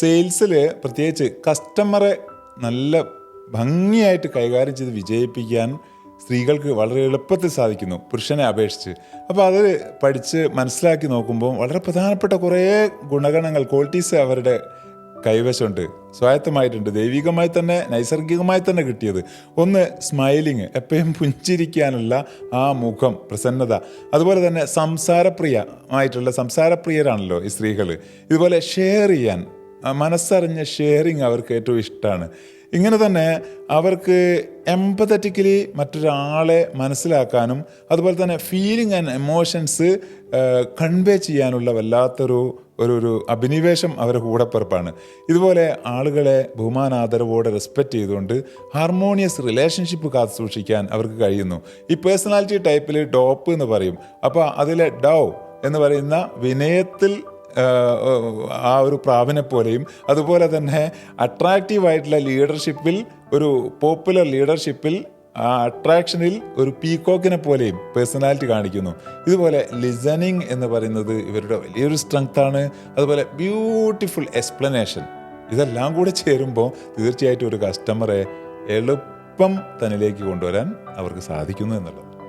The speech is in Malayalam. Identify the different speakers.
Speaker 1: സെയിൽസിൽ പ്രത്യേകിച്ച് കസ്റ്റമറെ നല്ല ഭംഗിയായിട്ട് കൈകാര്യം ചെയ്ത് വിജയിപ്പിക്കാൻ സ്ത്രീകൾക്ക് വളരെ എളുപ്പത്തിൽ സാധിക്കുന്നു പുരുഷനെ അപേക്ഷിച്ച്. അപ്പോൾ അത് പഠിച്ച് മനസ്സിലാക്കി നോക്കുമ്പോൾ വളരെ പ്രധാനപ്പെട്ട കുറേ ഗുണഗണങ്ങൾ ക്വാളിറ്റീസ് അവരുടെ കൈവശമുണ്ട്. സ്വായത്തമായിട്ടുണ്ട് ദൈവികമായി തന്നെ നൈസർഗികമായി തന്നെ കിട്ടിയത്. ഒന്ന് സ്മൈലിങ് എപ്പോഴും പുഞ്ചിരിക്കാനുള്ള ആ മുഖം പ്രസന്നത. അതുപോലെ തന്നെ സംസാരപ്രിയ ആയിട്ടുള്ള സംസാരപ്രിയരാണല്ലോ ഈ സ്ത്രീകൾ ഇതുപോലെ ഷെയർ ചെയ്യാൻ മനസ്സറിഞ്ഞ ഷെയറിങ് അവർക്ക് ഏറ്റവും ഇഷ്ടമാണ് ഇങ്ങനെ തന്നെ അവർക്ക് എംപതറ്റിക്കലി മറ്റൊരാളെ മനസ്സിലാക്കാനും അതുപോലെ തന്നെ ഫീലിംഗ് ആൻഡ് എമോഷൻസ് കൺവേ ചെയ്യാനുള്ള വല്ലാത്തൊരു ഒരു ഒരു അഭിനിവേശം അവരുടെ കൂടപ്പിറപ്പാണ്. ഇതുപോലെ ആളുകളെ ബഹുമാനാദരവോടെ റെസ്പെക്റ്റ് ചെയ്തുകൊണ്ട് ഹാർമോണിയസ് റിലേഷൻഷിപ്പ് കാത്തു സൂക്ഷിക്കാൻ അവർക്ക് കഴിയുന്നു. ഈ പേഴ്സണാലിറ്റി ടൈപ്പിൽ ഡോപ്പ് എന്ന് പറയും. അപ്പോൾ അതിലെ ഡൗ എന്ന് പറയുന്ന വിനയത്തിൽ ആ ഒരു പ്രാവിനെ പോലെയും അതുപോലെ തന്നെ അട്രാക്റ്റീവായിട്ടുള്ള ലീഡർഷിപ്പിൽ ഒരു പോപ്പുലർ ലീഡർഷിപ്പിൽ ആ അട്രാക്ഷനിൽ ഒരു പീകോക്കിനെ പോലെയും പേഴ്സണാലിറ്റി കാണിക്കുന്നു. ഇതുപോലെ ലിസണിങ് എന്ന് പറയുന്നത് ഇവരുടെ വലിയൊരു സ്ട്രെങ്ത്താണ് അതുപോലെ ബ്യൂട്ടിഫുൾ എക്സ്പ്ലനേഷൻ ഇതെല്ലാം കൂടെ ചേരുമ്പോൾ തീർച്ചയായിട്ടും ഒരു കസ്റ്റമറെ എളുപ്പം തന്നിലേക്ക് കൊണ്ടുവരാൻ അവർക്ക് സാധിക്കുന്നു എന്നുള്ളത്.